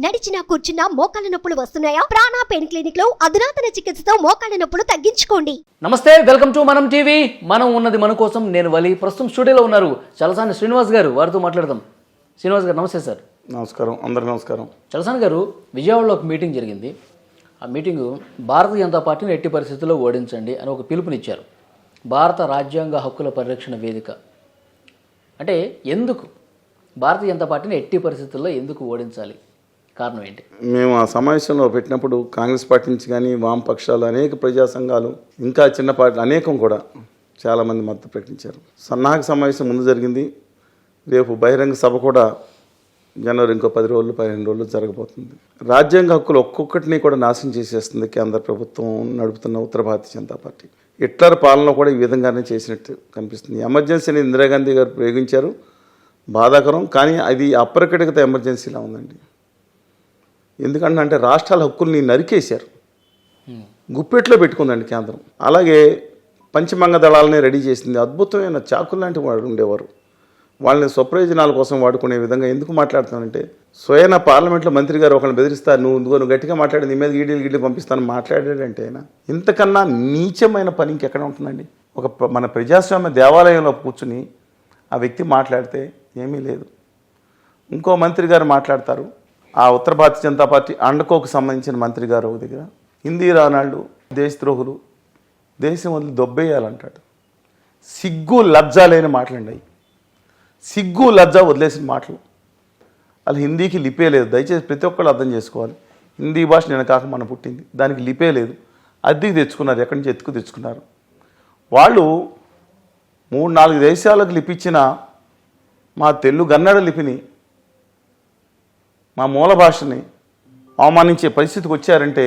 నడిచినా కూర్చున్నా మోకాళ్ళ నొప్పులు వస్తున్నాయా? ప్రాణా పెయిన్ క్లినిక్లో అధునాతన చికిత్సతో మోకాళ్ళ నొప్పులు తగ్గించుకోండి. నమస్తే వెల్కమ్ టు మనం టీవీ. మనం ఉన్నది మన కోసం నేను వలి. ప్రస్తుతం స్టూడియోలో ఉన్నారు చలసాని శ్రీనివాస్ గారు. వారితో మాట్లాడదాం. శ్రీనివాస్ గారు నమస్తే సార్. నమస్కారం. అందరికి నమస్కారం. చలసాని గారు విజయవాడలో ఒక మీటింగ్ జరిగింది. ఆ మీటింగు భారతీయ జనతా పార్టీని ఎట్టి పరిస్థితుల్లో ఓడించండి అని ఒక పిలుపునిచ్చారు. భారత రాజ్యాంగ హక్కుల పరిరక్షణ వేదిక. అంటే ఎందుకు? భారతీయ జనతా పార్టీని ఎట్టి పరిస్థితుల్లో ఎందుకు ఓడించాలి? కారణం ఏంటి? మేము ఆ సమావేశంలో పెట్టినప్పుడు కాంగ్రెస్ పార్టీ నుంచి కానీ వామపక్షాలు అనేక ప్రజా సంఘాలు ఇంకా చిన్న పార్టీలు అనేకం కూడా చాలామంది మద్దతు ప్రకటించారు. సన్నాహక సమావేశం ముందు జరిగింది. రేపు బహిరంగ సభ కూడా జనవరి ఇంకో పది రోజులు పదిహేను రోజులు జరగబోతుంది. రాజ్యాంగ హక్కులు ఒక్కొక్కటిని కూడా నాశనం చేసేస్తుంది కేంద్ర ప్రభుత్వం నడుపుతున్న ఉత్తర భారతీయ జనతా పార్టీ. హిట్లర్ పాలన కూడా ఈ విధంగానే చేసినట్టు కనిపిస్తుంది. ఎమర్జెన్సీని ఇందిరాగాంధీ గారు ప్రయోగించారు బాధాకరం. కానీ అది అప్రకటిత ఎమర్జెన్సీలా ఉందండి. ఎందుకంటే అంటే రాష్ట్రాల హక్కుల్ని నరికేశారు. గుప్పెట్లో పెట్టుకుందండి కేంద్రం. అలాగే పంచమంగ దళాలని రెడీ చేసింది. అద్భుతమైన చాకులు లాంటి వాడు ఉండేవారు. వాళ్ళని స్వప్రయోజనాల కోసం వాడుకునే విధంగా ఎందుకు మాట్లాడుతానంటే స్వయన పార్లమెంట్లో మంత్రి గారు ఒకరిని బెదిరిస్తారు నువ్వు నువ్వు నువ్వు గట్టిగా మాట్లాడి నీ మీద గీడీలు గీడీలు పంపిస్తాను మాట్లాడాడంటే ఆయన. ఇంతకన్నా నీచమైన పని ఇంకెక్కడ ఉంటుందండి? ఒక మన ప్రజాస్వామ్య దేవాలయంలో కూర్చుని ఆ వ్యక్తి మాట్లాడితే ఏమీ లేదు. ఇంకో మంత్రి గారు మాట్లాడతారు ఆ ఉత్తర భారతీయ జనతా పార్టీ అండకోకు సంబంధించిన మంత్రి గారు ఒక దగ్గర. హిందీ రానాళ్ళు దేశద్రోహులు దేశం వదిలి దొబ్బేయాలంటాడు. సిగ్గు లజ్జ లేని మాటలండి సిగ్గు లజ్జ వదిలేసిన మాటలు. అలా హిందీకి లిపే లేదు. దయచేసి ప్రతి ఒక్కళ్ళు అర్థం చేసుకోవాలి. హిందీ భాష నేను కాక మన పుట్టింది. దానికి లిపే లేదు. అద్దెకి తెచ్చుకున్నారు. ఎక్కడి నుంచి ఎత్తుకు తెచ్చుకున్నారు? వాళ్ళు మూడు నాలుగు దేశాలకు లిపిచ్చిన మా తెలుగు గన్నడ లిపిని మా మూల భాషని అవమానించే పరిస్థితికి వచ్చారంటే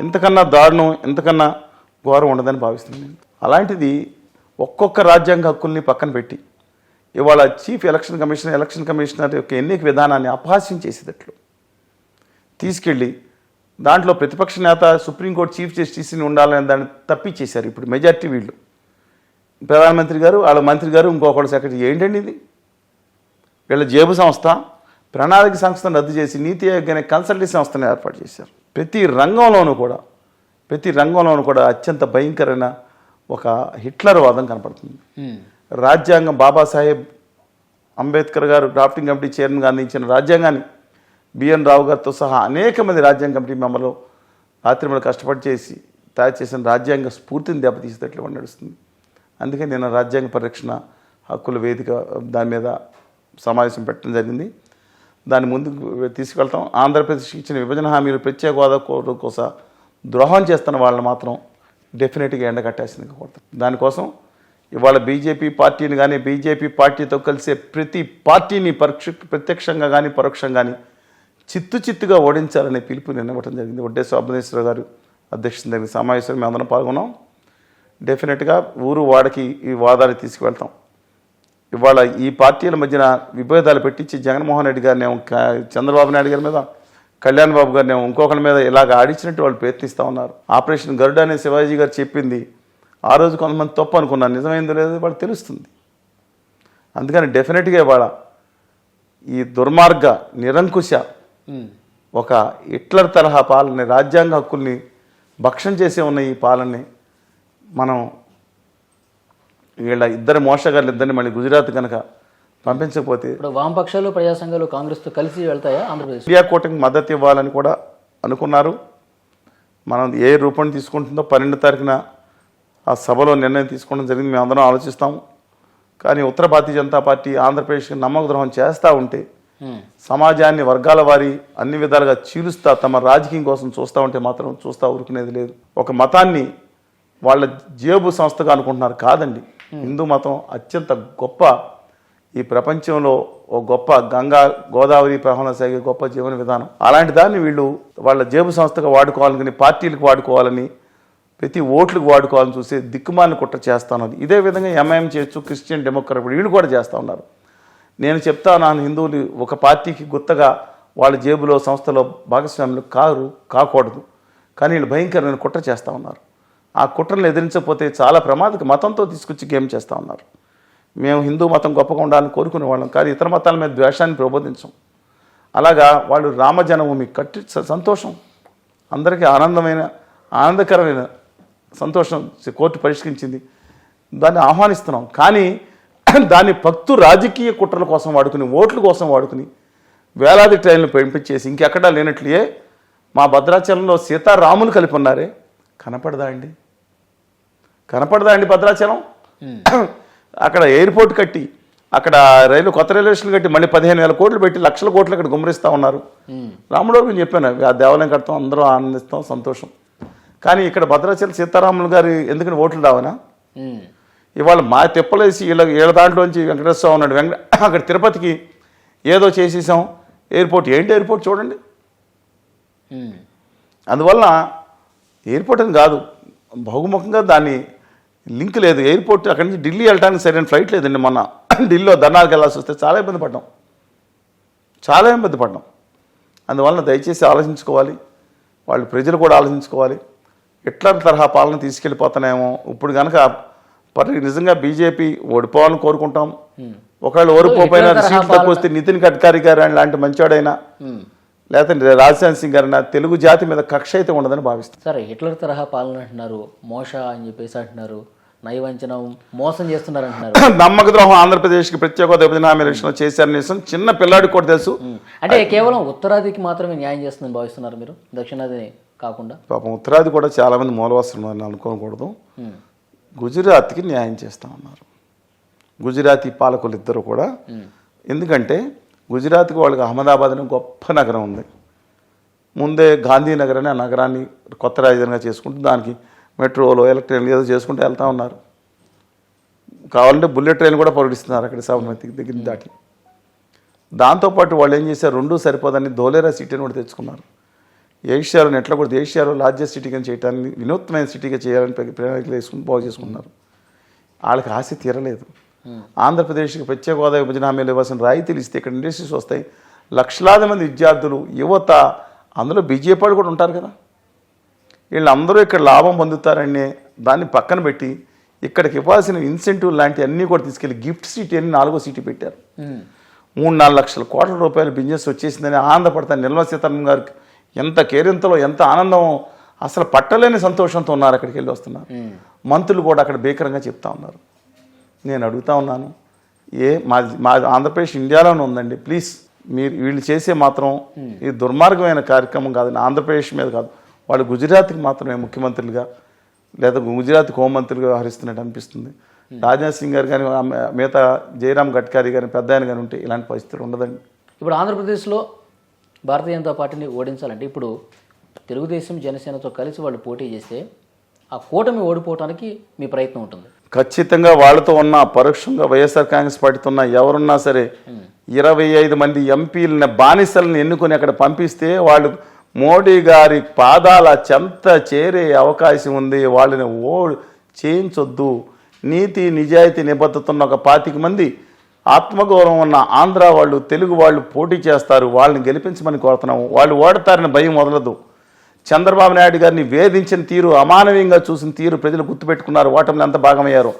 ఇంతకన్నా దారుణం ఇంతకన్నా ఘోరం ఉండదని భావిస్తున్నాను నేను. అలాంటిది ఒక్కొక్క రాజ్యాంగ హక్కుల్ని పక్కన పెట్టి ఇవాళ chief election commissioner election commissioner యొక్క ఎన్నిక విధానాన్ని అపహాస్యం చేసేటట్లు తీసుకెళ్ళి దాంట్లో ప్రతిపక్ష నేత సుప్రీంకోర్టు చీఫ్ జస్టిస్ని ఉండాలని దాన్ని తప్పించేశారు. ఇప్పుడు మెజార్టీ వీళ్ళు. ప్రధానమంత్రి గారు వాళ్ళ మంత్రి గారు ఇంకొకటి సెక్రటరీ ఏంటండి ఇది? వీళ్ళ జేబు సంస్థ? ప్రణాళిక సంస్థను రద్దు చేసి నీతి ఆయోగ్ అనే కన్సల్టెన్సీ సంస్థను ఏర్పాటు చేశారు. ప్రతి రంగంలోనూ కూడా ప్రతి రంగంలోనూ కూడా అత్యంత భయంకరమైన ఒక హిట్లర్ వాదం కనపడుతుంది. రాజ్యాంగం బాబాసాహెబ్ అంబేద్కర్ గారు డ్రాఫ్టింగ్ కమిటీ చైర్మన్గా అందించిన రాజ్యాంగాన్ని బిఎన్ రావు గారితో సహా అనేక మంది రాజ్యాంగ కమిటీ మెంబర్లు రాత్రిమలు కష్టపడి చేసి తయారు చేసిన రాజ్యాంగ స్ఫూర్తిని దెబ్బతీసేటట్లు నడుస్తుంది. అందుకే నేను రాజ్యాంగ పరిరక్షణ హక్కుల వేదిక దాని మీద సమావేశం పెట్టడం జరిగింది. దాన్ని ముందుకు తీసుకెళ్తాం. ఆంధ్రప్రదేశ్కి ఇచ్చిన విభజన హామీలు ప్రత్యేక హోదా కోరు కోసం ద్రోహం చేస్తున్న వాళ్ళని మాత్రం డెఫినెట్గా ఎండగట్టాల్సింది కోరుతాం. దానికోసం ఇవాళ బీజేపీ పార్టీని కానీ బీజేపీ పార్టీతో కలిసే ప్రతి పార్టీని పరోక్ష ప్రత్యక్షంగా కానీ పరోక్షంగా కానీ చిత్తు చిత్తుగా ఓడించాలనే పిలుపు నిన్నవటం జరిగింది. ఒడ్డేశ్వర అభనేశ్వర గారు అధ్యక్షత జరిగిన సమావేశంలో మేము అందరం పాల్గొన్నాం. డెఫినెట్గా ఊరు వాడకి ఈ వాదాన్ని తీసుకువెళ్తాం. ఇవాళ ఈ పార్టీల మధ్యన విభేదాలు పెట్టించి జగన్మోహన్ రెడ్డి గారిని చంద్రబాబు నాయుడు గారి మీద కళ్యాణ్ బాబు గారిని ఇంకొకరి మీద ఇలాగ ఆడించినట్టు వాళ్ళు ప్రయత్నిస్తూ ఉన్నారు. ఆపరేషన్ గరుడ అనే శివాజీ గారు చెప్పింది ఆ రోజు కొంతమంది తప్పు అనుకున్నారు. నిజమైందో లేదో వాళ్ళు తెలుస్తుంది. అందుకని డెఫినెట్గా ఇవాళ ఈ దుర్మార్గ నిరంకుశ ఒక హిట్లర్ తరహా పాలన రాజ్యాంగ హక్కుల్ని భక్షం చేసే ఉన్న ఈ పాలనని మనం వీళ్ళ ఇద్దరు మోసగాళ్ళు ఇద్దరిని మళ్ళీ గుజరాత్ కనుక పంపించకపోతే ఇప్పుడు వామపక్షాలు ప్రజా సంఘాలు కాంగ్రెస్తో కలిసి వెళ్తాయా ఆంధ్రప్రదేశ్? ఇండియా కూటమికి మద్దతు ఇవ్వాలని కూడా అనుకున్నారు. మనం ఏ రూపం తీసుకుంటుందో పన్నెండు తారీఖున ఆ సభలో నిర్ణయం తీసుకోవడం జరిగింది. మేము అందరం ఆలోచిస్తాం. కానీ ఉత్తర భారతీయ జనతా పార్టీ ఆంధ్రప్రదేశ్కి నమ్మక ద్రోహం చేస్తూ ఉంటే సమాజాన్ని వర్గాల వారి అన్ని విధాలుగా చీలుస్తా తమ రాజకీయం కోసం చూస్తూ ఉంటే మాత్రం చూస్తూ ఊరుకునేది లేదు. ఒక మతాన్ని వాళ్ళ జేబు సంస్థగా అనుకుంటున్నారు కాదండి. Hmm. హిందూ మతం అత్యంత గొప్ప ఈ ప్రపంచంలో ఓ గొప్ప గంగా గోదావరి ప్రవాహంలో సాగే గొప్ప జీవన విధానం. అలాంటి దాన్ని వీళ్ళు వాళ్ళ జేబు సంస్థగా వాడుకోవాలని పార్టీలకు వాడుకోవాలని ప్రతి ఓట్లకు వాడుకోవాలని చూసే దిక్కుమాలిన కుట్ర చేస్తాను ఇదే విధంగా ఎంఐఎం చేయొచ్చు క్రిస్టియన్ డెమోక్రాట్ వీళ్ళు కూడా చేస్తూ ఉన్నారు. నేను చెప్తా నాన్న హిందువులు ఒక పార్టీకి గుత్తగా వాళ్ళ జేబులో సంస్థలో భాగస్వాములు కారు కాకూడదు. కానీ వీళ్ళు భయంకరమైన కుట్ర చేస్తూ ఉన్నారు. ఆ కుట్రను ఎదిరించకపోతే చాలా ప్రమాదక మతంతో తీసుకొచ్చి గేమ్ చేస్తూ ఉన్నారు. మేము హిందూ మతం గొప్పగా ఉండాలని కోరుకునే వాళ్ళం కానీ ఇతర మతాల మీద ద్వేషాన్ని ప్రబోధించం. అలాగా వాళ్ళు రామ జనభూమి కట్టి సంతోషం. అందరికీ ఆనందమైన ఆనందకరమైన సంతోషం కోర్టు పరిష్కరించింది. దాన్ని ఆహ్వానిస్తున్నాం. కానీ దాన్ని భక్తు రాజకీయ కుట్రల కోసం వాడుకుని ఓట్ల కోసం వాడుకుని వేలాది ట్రైన్లు పంపించేసి ఇంకెక్కడా లేనట్లే మా భద్రాచలంలో సీతారాములు కలిపి ఉన్నారే. కనపడదా అండి? కనపడదా అండి భద్రాచలం? అక్కడ ఎయిర్పోర్ట్ కట్టి అక్కడ రైలు కొత్త రైల్వే స్టేషన్ కట్టి మళ్ళీ పదిహేను వేల కోట్లు పెట్టి లక్షల కోట్లు అక్కడ గుమ్మరిస్తూ ఉన్నారు. రాముడు నేను చెప్పాను ఆ దేవాలయం కడతాం అందరూ ఆనందిస్తాం సంతోషం. కానీ ఇక్కడ భద్రాచలం సీతారాములు గారి ఎందుకని ఓట్లు రావనా. ఇవాళ మా తిప్పలేసి వీళ్ళ వీళ్ళ దాంట్లోంచి వెంకటేశ్వర ఉన్నాడు. వెంకట అక్కడ తిరుపతికి ఏదో చేసేసాం. ఎయిర్పోర్ట్ ఏంటి ఎయిర్పోర్ట్ చూడండి. అందువల్ల ఎయిర్పోర్ట్ అని కాదు బహుముఖంగా దాన్ని లింక్ లేదు. ఎయిర్పోర్ట్ అక్కడి నుంచి ఢిల్లీ వెళ్ళడానికి సరైన ఫ్లైట్ లేదండి మొన్న. ఢిల్లీలో ధర్నాలకు వెళ్ళాల్సి వస్తే చాలా ఇబ్బంది పడ్డాం. చాలా ఇబ్బంది పడ్డాం. అందువలన దయచేసి ఆలోచించుకోవాలి. వాళ్ళు ప్రజలు కూడా ఆలోచించుకోవాలి. ఎట్లా తరహా పాలన తీసుకెళ్ళిపోతున్నాయేమో ఇప్పుడు కనుక పరి నిజంగా బీజేపీ ఓడిపోవాలని కోరుకుంటాం. ఒకవేళ ఓడిపోయినా సీట్లు తక్కువ వస్తే నితిన్ గడ్కరీ గారు అని లాంటి మంచోడైనా ఉమ్. లేకపోతే రాజశాన్ సింగ్ గారైనా తెలుగు జాతి మీద కక్ష అయితే ఉండదని భావిస్తాను సరే హిట్లర్ తరహా పాలన అంటున్నారు. మోష అని చెప్పేసి అంటున్నారు. నయవంచనం మోసం చేస్తున్నారు అంటున్నారు నమ్మక ద్రోహం ఆంధ్రప్రదేశ్కి ప్రత్యేక హోదా విభజన హామీ ఎలక్షన్లో చేశారని చిన్న పిల్లాడికి కూడా తెలుసు. అంటే కేవలం ఉత్తరాదికి మాత్రమే న్యాయం చేస్తుందని భావిస్తున్నారు మీరు? దక్షిణాది కాకుండా? పాపం ఉత్తరాది కూడా చాలా మంది మూలవస్తున్నారు అని అనుకోకూడదు. గుజరాత్కి న్యాయం చేస్తామన్నారు. గుజరాతీ పాలకులు ఇద్దరు కూడా ఎందుకంటే గుజరాత్కి వాళ్ళకి అహ్మదాబాద్ అనే గొప్ప నగరం ఉంది. ముందే గాంధీనగర్ అనే ఆ నగరాన్ని కొత్త రాజధానిగా చేసుకుంటూ దానికి మెట్రోలో ఎలక్ట్రిక్ ఏదో చేసుకుంటూ వెళ్తా ఉన్నారు. కావాలంటే బుల్లెట్ ట్రైన్ కూడా పొరడిస్తున్నారు అక్కడ సబర్మతి దగ్గర దాటి. దాంతోపాటు వాళ్ళు ఏం చేశారు? రెండూ సరిపోదని ధోలేరా సిటీని కూడా తెచ్చుకున్నారు. ఏషియాలో ఎట్లా కూడా ఏషియాలో లార్జెస్ట్ సిటీగా చేయడానికి వినూత్నమైన సిటీగా చేయాలని ప్రణాళికలు వేసుకుని బాగు చేసుకున్నారు. వాళ్ళకి ఆశ తీరలేదు. ఆంధ్రప్రదేశ్కి ప్రత్యేక హోదా విభజన హామీలు ఇవ్వాల్సిన రాయితీలు ఇస్తే ఇక్కడ ఇండస్ట్రీస్ వస్తాయి. లక్షలాది మంది విద్యార్థులు యువత అందులో బీజేపీ కూడా ఉంటారు కదా. వీళ్ళందరూ ఇక్కడ లాభం పొందుతారనే దాన్ని పక్కన పెట్టి ఇక్కడికి ఇవ్వాల్సిన ఇన్సెంటివ్ లాంటి అన్నీ కూడా తీసుకెళ్ళి గిఫ్ట్ సిటీ అని నాలుగో సిటీ పెట్టారు. మూడు నాలుగు లక్షల కోట్ల రూపాయల బిజినెస్ వచ్చేసిందని ఆనందపడతాను. నిర్మలా సీతారామన్ గారికి ఎంత కేరింతలో ఎంత ఆనందం అసలు పట్టలేని సంతోషంతో ఉన్నారు అక్కడికి వెళ్ళి వస్తున్నారు. మంత్రులు కూడా అక్కడ భీకరంగా చెప్తా ఉన్నారు. నేను అడుగుతా ఉన్నాను ఏ మా మా ఆంధ్రప్రదేశ్ ఇండియాలోనే ఉందండి. ప్లీజ్ మీరు వీళ్ళు చేసే మాత్రం ఇది దుర్మార్గమైన కార్యక్రమం కాదు ఆంధ్రప్రదేశ్ మీద కాదు. వాళ్ళు గుజరాత్కి మాత్రమే ముఖ్యమంత్రులుగా లేదా గుజరాత్ హోంమంత్రులుగా వ్యవహరిస్తున్నట్టు అనిపిస్తుంది. రాజ్నాథ్ సింగ్ గారు కానీ మిగతా జయరామ్ గడ్కరీ గారి పెద్ద ఆయన కానీ ఉంటే ఇలాంటి పరిస్థితులు ఉండదండి. ఇప్పుడు ఆంధ్రప్రదేశ్లో భారతీయ జనతా పార్టీని ఓడించాలంటే ఇప్పుడు తెలుగుదేశం జనసేనతో కలిసి వాళ్ళు పోటీ చేస్తే ఆ కూటమి ఓడిపోవటానికి మీ ప్రయత్నం ఉంటుంది. ఖచ్చితంగా వాళ్ళతో ఉన్న పరోక్షంగా వైఎస్ఆర్ కాంగ్రెస్ పార్టీతో ఉన్న ఎవరున్నా సరే ఇరవై ఐదు మంది ఎంపీలని బానిసలను ఎన్నుకొని అక్కడ పంపిస్తే వాళ్ళు మోడీ గారి పాదాల చెంత చేరే అవకాశం ఉంది. వాళ్ళని ఓ చేయించొద్దు. నీతి నిజాయితీ నిబద్ధతున్న ఒక పాతిక మంది ఆత్మగౌరవం ఉన్న ఆంధ్ర వాళ్ళు తెలుగు వాళ్ళు పోటీ చేస్తారు. వాళ్ళని గెలిపించమని కోరుతున్నాము వాళ్ళు ఓడతారని భయం వదలదు. చంద్రబాబు నాయుడు గారిని వేధించిన తీరు అమానవీయంగా చూసిన తీరు ప్రజలు గుర్తుపెట్టుకున్నారు. ఓటమిలో ఎంత భాగమయ్యారు.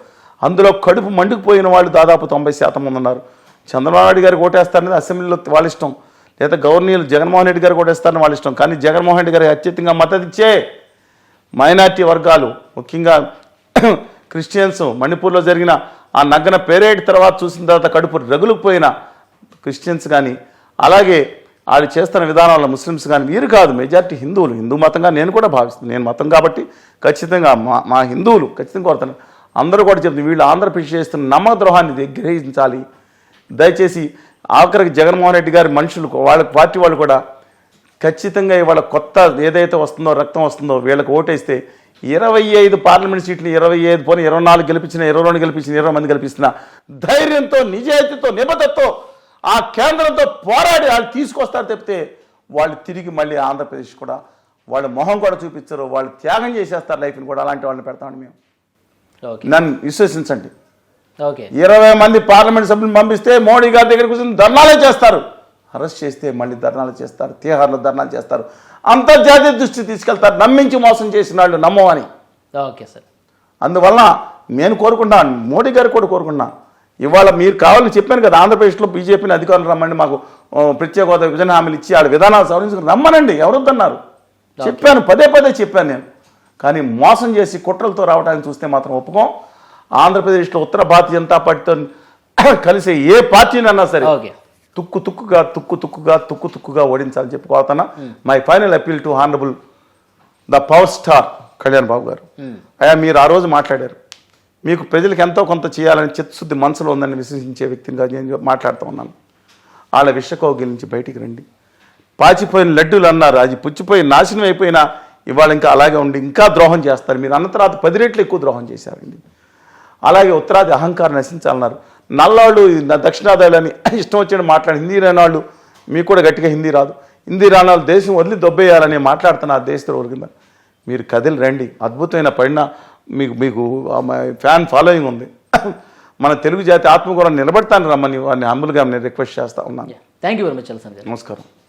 అందులో కడుపు మండుకుపోయిన వాళ్ళు దాదాపు తొంభై శాతం మంది ఉన్నారు. చంద్రబాబు నాయుడు గారికి ఓటేస్తారనేది అసెంబ్లీలో వాళ్ళ ఇష్టం. లేదా గవర్నీలు జగన్మోహన్ రెడ్డి గారు కూడా ఇస్తారని వాళ్ళ ఇష్టం. కానీ జగన్మోహన్ రెడ్డి గారికి అత్యధికంగా మద్దతిచ్చే మైనార్టీ వర్గాలు ముఖ్యంగా క్రిస్టియన్స్ మణిపూర్లో జరిగిన ఆ నగ్గన పేరేడ్ తర్వాత చూసిన తర్వాత కడుపు రగులుకుపోయిన క్రిస్టియన్స్ కానీ అలాగే వాళ్ళు చేస్తున్న విధానాల్లో ముస్లిమ్స్ కానీ వీరు కాదు మెజారిటీ హిందువులు. హిందూ మతంగా నేను కూడా భావిస్తున్నాను. నేను మతం కాబట్టి ఖచ్చితంగా మా మా హిందువులు ఖచ్చితంగా కోరుతాను. అందరూ కూడా చెప్తుంది వీళ్ళు ఆంధ్రప్రదేశ్ చేస్తున్న నమ్మకద్రోహాన్ని గ్రహించాలి. దయచేసి ఆఖరికి జగన్మోహన్ రెడ్డి గారి మనుషులు వాళ్ళ పార్టీ వాళ్ళు కూడా ఖచ్చితంగా ఇవాళ కొత్త ఏదైతే వస్తుందో రక్తం వస్తుందో వీళ్ళకి ఓటేస్తే ఇరవై ఐదు పార్లమెంట్ సీట్లు ఇరవై ఐదు పోనీ ఇరవై నాలుగు గెలిపించిన ఇరవై రెండు గెలిపించిన ఇరవై మంది గెలిపిస్తున్న ధైర్యంతో నిజాయితీతో నిబద్ధతతో ఆ కేంద్రంతో పోరాడి వాళ్ళు తీసుకొస్తారు తప్పితే వాళ్ళు తిరిగి మళ్ళీ ఆంధ్రప్రదేశ్ కూడా వాళ్ళ మొహం కూడా చూపించరు వాళ్ళు త్యాగం చేసేస్తారు లైఫ్ని కూడా అలాంటి వాళ్ళని పెడతామని మేము. ఓకే. నన్ను విశ్వసించండి. ఇరవై మంది పార్లమెంట్ సభ్యులను పంపిస్తే మోడీ గారి దగ్గర కూర్చొని ధర్నాలే చేస్తారు. అరెస్ట్ చేస్తే మళ్ళీ ధర్నాలు చేస్తారు తీహార్లో ధర్నాలు చేస్తారు. అంతర్జాతీయ దృష్టి తీసుకెళ్తారు నమ్మించి మోసం చేసిన వాళ్ళు నమ్మవని ఓకే సార్. అందువలన నేను కోరుకుంటున్నాను మోడీ గారు కూడా కోరుకుంటున్నా. ఇవాళ మీరు కావాలని చెప్పాను కదా ఆంధ్రప్రదేశ్లో బీజేపీని అధికారులు రమ్మండి మాకు ప్రత్యేక హోదా విభజన హామీలు ఇచ్చి వాళ్ళ విధానాలు సవరించుకుని రమ్మనండి ఎవరొద్దన్నారు. చెప్పాను పదే పదే చెప్పాను నేను. కానీ మోసం చేసి కుట్రలతో రావడానికి చూస్తే మాత్రం ఒప్పుకోం. ఆంధ్రప్రదేశ్లో ఉత్తర భారతీయ జనతా పార్టీతో కలిసే ఏ పార్టీనన్నా సరే ఓకే. తుక్కు తుక్కుగా తుక్కు తుక్కుగా తుక్కు తుక్కుగా ఓడించాలని చెప్పుకోతున్నా my final appeal to honourable the power star Kalyan Babu గారు. అయ్యా మీరు ఆ రోజు మాట్లాడారు. మీకు ప్రజలకు ఎంతో కొంత చేయాలని చిత్తశుద్ధి మనసులో ఉందని విశ్వసించే వ్యక్తిగా నేను మాట్లాడుతూ ఉన్నాను. వాళ్ళ విషకోగిల నుంచి బయటికి రండి. పాచిపోయిన లడ్డూలు అన్నారు. అది పుచ్చిపోయి నాశనం అయిపోయినా ఇవాళ ఇంకా అలాగే ఉండి ఇంకా ద్రోహం చేస్తారు. మీరు అన్న తర్వాత పది రెట్లు ఎక్కువ ద్రోహం చేశారండి. అలాగే ఉత్తరాది అహంకారం నశించాలన్నారు. నల్లాళ్ళు న- దక్షిణాదాయులని ఇష్టం వచ్చినట్టు మాట్లాడి హిందీ రానాళ్ళు మీకు కూడా గట్టిగా హిందీ రాదు. హిందీ రానాళ్ళు దేశం వదిలి దొబ్బేయాలని మాట్లాడుతున్నారు దేశద్రోహుల కింద. మీరు కదిలి రండి. అద్భుతమైన పడిన మీకు మీకు ఆ ఫ్యాన్ ఫాలోయింగ్ ఉంది. మన తెలుగు జాతి ఆత్మగౌరవం నిలబడతాను రమ్మని వారిని హంబుల్గా నేను రిక్వెస్ట్ చేస్తా ఉన్నాను. థ్యాంక్ యూ వెరీ మచ్ నమస్కారం.